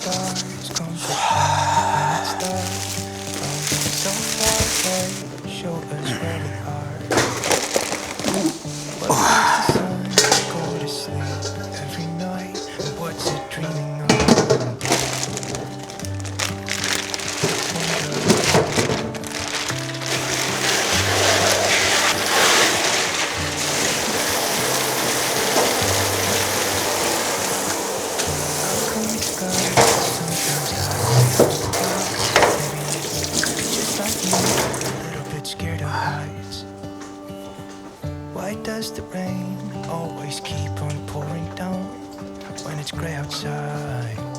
stars come from does the rain always keep on pouring down when it's gray outside?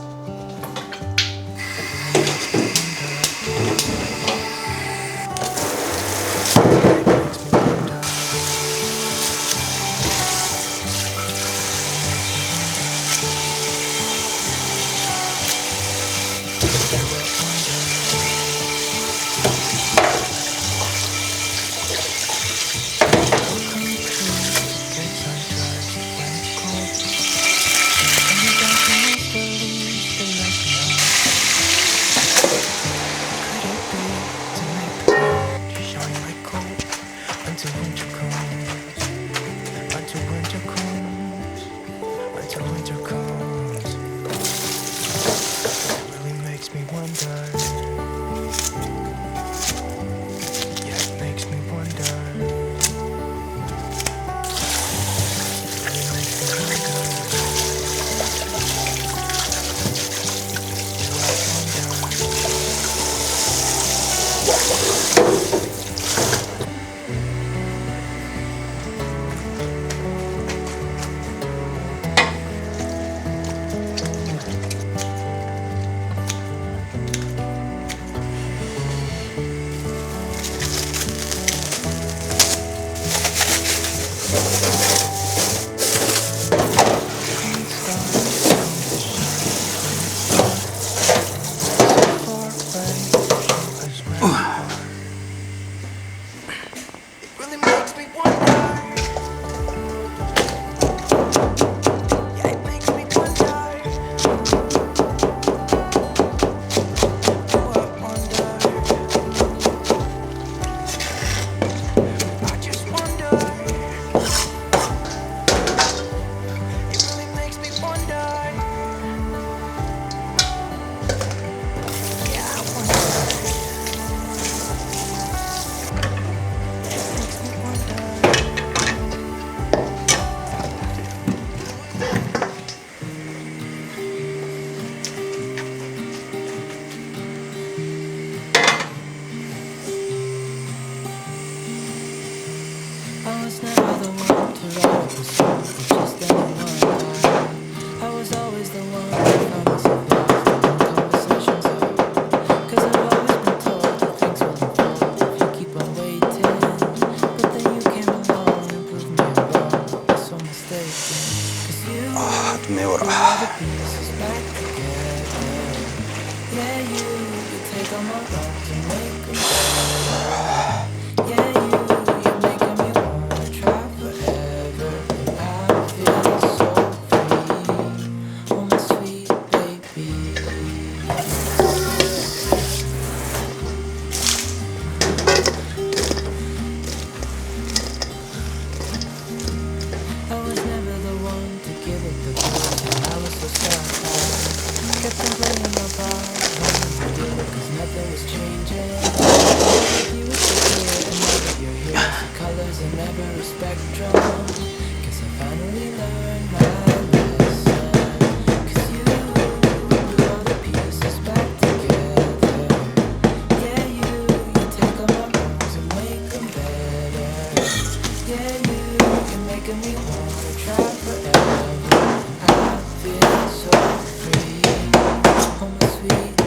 Yeah, yeah.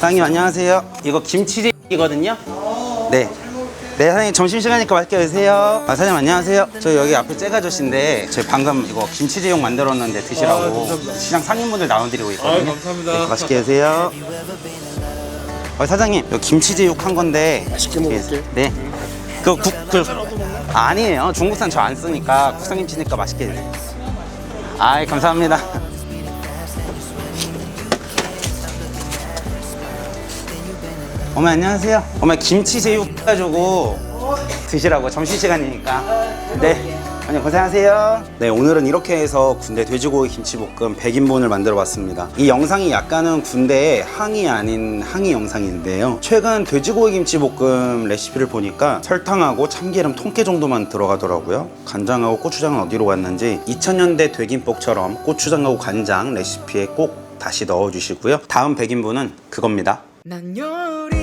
사장님 안녕하세요. 이거 김치찌개거든요. 네. 네 사장님 점심시간이니까 맛있게 드세요. 아 사장님 안녕하세요. 저 여기 앞에 째가조씨인데 저희 방금 이거 김치제육 만들었는데 드시라고 시장 상인분들 나눠드리고 있거든요. 아, 감사합니다. 네, 맛있게 드세요. 어, 사장님 여기 김치제육 한 건데 맛있게 먹을게. 네. 그 국, 그, 아니에요. 중국산 저 안 쓰니까 국산 김치니까 맛있게 드세요. 아이 감사합니다. 어머 안녕하세요. 어머 김치 제육 해가지고 드시라고 점심시간이니까. 네. 아니 고생하세요. 네 오늘은 이렇게 해서 군대 돼지고기 김치볶음 100인분을 만들어 봤습니다. 이 영상이 약간은 군대의 항이 아닌 항의 영상인데요. 최근 돼지고기 김치볶음 레시피를 보니까 설탕하고 참기름 통깨 정도만 들어가더라고요. 간장하고 고추장은 어디로 갔는지 2000년대 돼김복처럼 고추장하고 간장 레시피에 꼭 다시 넣어주시고요. 다음 100인분은 그겁니다. 난 요리